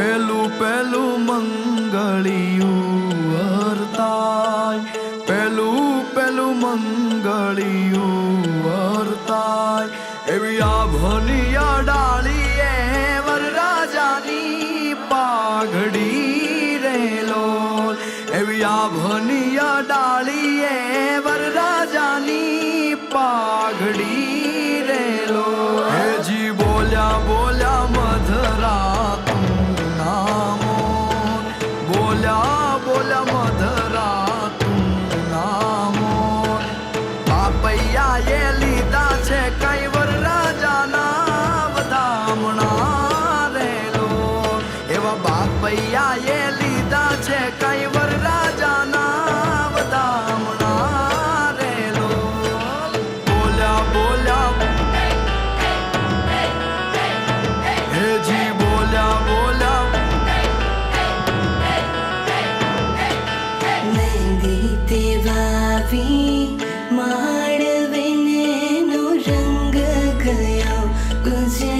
પેલું પેલું મંગળિયું અરતાય પેલું પેલું મંગળિયું અરતાય એવી આ ભનિયા ડાળીએ વરરાજાની પાઘડી રેલો એવી આ ભનિયા ડાળીએ વરરાજાની પાઘડી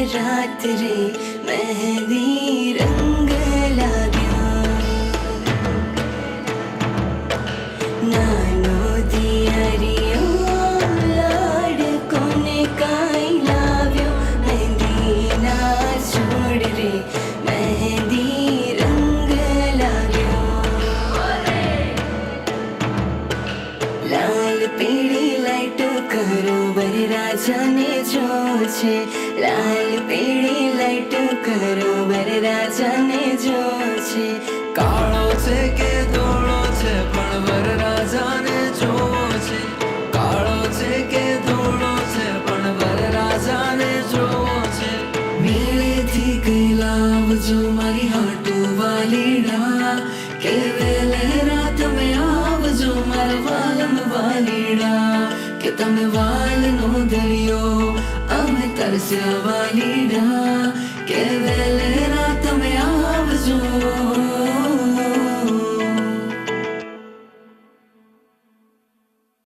ગુજરાત રે મહેંદી રંગ વરરાજાને જો છે લાલ પીળી લાઈટો કરો વરરાજાને જો છે કાળો છે કે મેળેથી કઈ લાવજો મારી હાટુ વાલીડા કે વેલેરા તમે આવજો મારા વાલમ વાલીડા કે તમે વાલનો દરિયો અમે તરસ્યા વાલીડા